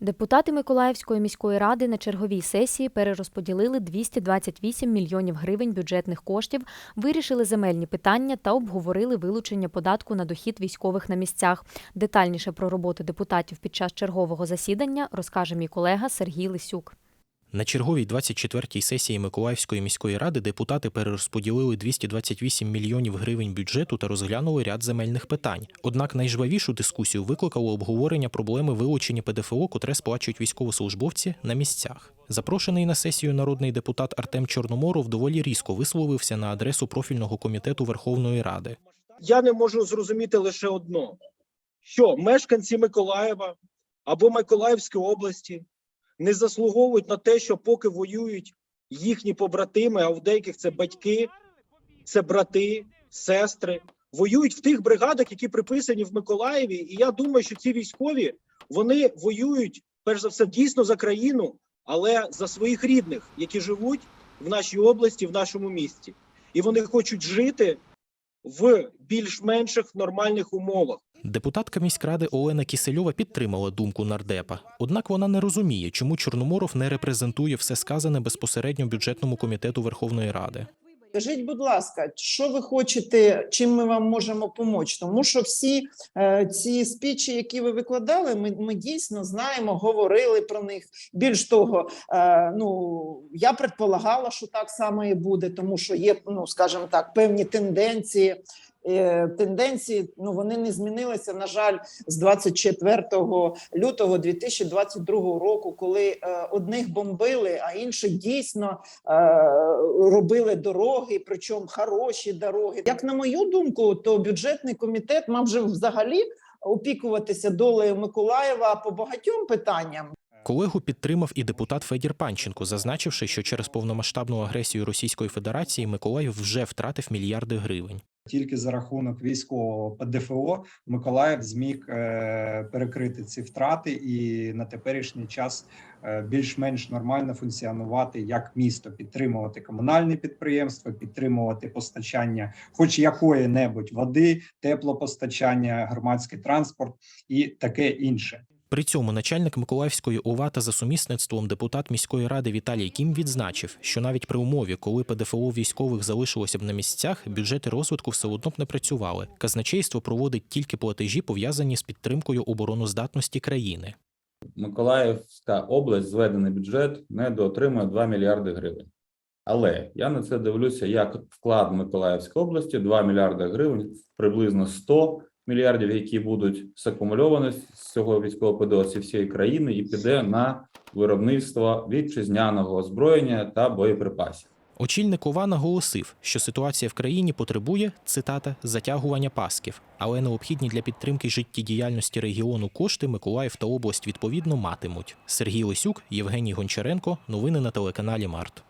Депутати Миколаївської міської ради на черговій сесії перерозподілили 228 мільйонів гривень бюджетних коштів, вирішили земельні питання та обговорили вилучення податку на дохід військових на місцях. Детальніше про роботу депутатів під час чергового засідання розкаже мій колега Сергій Лисюк. На черговій 24-й сесії Миколаївської міської ради депутати перерозподілили 228 мільйонів гривень бюджету та розглянули ряд земельних питань. Однак найжвавішу дискусію викликало обговорення проблеми вилучення ПДФО, котре сплачують військовослужбовці на місцях. Запрошений на сесію народний депутат Артем Чорноморов доволі різко висловився на адресу профільного комітету Верховної Ради. я не можу зрозуміти лише одно: що мешканці Миколаєва або Миколаївської області не заслуговують на те, що поки воюють їхні побратими, а в деяких це батьки, це брати, сестри, воюють в тих бригадах, які приписані в Миколаєві. І я думаю, що ці військові вони воюють перш за все дійсно за країну, але за своїх рідних, які живуть в нашій області, в нашому місті, і вони хочуть жити в більш-менших нормальних умовах. Депутатка міськради Олена Кісельова підтримала думку нардепа. Однак вона не розуміє, чому Чорноморов не репрезентує все сказане безпосередньо бюджетному комітету Верховної Ради. Скажіть, будь ласка, що ви хочете, чим ми вам можемо допомогти? Тому що всі е, ці спічі, які ви викладали, ми, ми дійсно знаємо, говорили про них. Більш того, е, ну я предполагала, що так само і буде, тому що є, ну скажімо так, певні тенденції. Е, Тенденції ну вони не змінилися. На жаль, з 24 лютого 2022 року, коли е, одних бомбили, а інших дійсно е, робили дороги, причому хороші дороги. Як на мою думку, то бюджетний комітет мав вже взагалі опікуватися долею Миколаєва по багатьом питанням. Колегу підтримав і депутат Федір Панченко, зазначивши, що через повномасштабну агресію Російської Федерації Миколаїв вже втратив мільярди гривень. Тільки за рахунок військового ПДФО Миколаїв зміг е, перекрити ці втрати і на теперішній час е, більш-менш нормально функціонувати як місто, підтримувати комунальні підприємства, підтримувати постачання, хоч якої-небудь води, теплопостачання, громадський транспорт і таке інше. При цьому начальник Миколаївської ОВА та за сумісництвом депутат міської ради Віталій Кім відзначив, що навіть при умові, коли ПДФО військових залишилося б на місцях, бюджети розвитку все одно б не працювали. Казначейство проводить тільки платежі, пов'язані з підтримкою обороноздатності країни. Миколаївська область, зведений бюджет, недоотримує 2 мільярди гривень. Але я на це дивлюся як вклад Миколаївської області 2 мільярди гривень, приблизно 100 мільярдів, які будуть сакумульовані з цього військового ПДО зі всієї країни, і піде на виробництво вітчизняного озброєння та боєприпасів. Очільник ОВА наголосив, що ситуація в країні потребує цитата затягування пасків, але необхідні для підтримки життєдіяльності регіону кошти Миколаїв та область відповідно матимуть. Сергій Лисюк, Євгеній Гончаренко. Новини на телеканалі Март.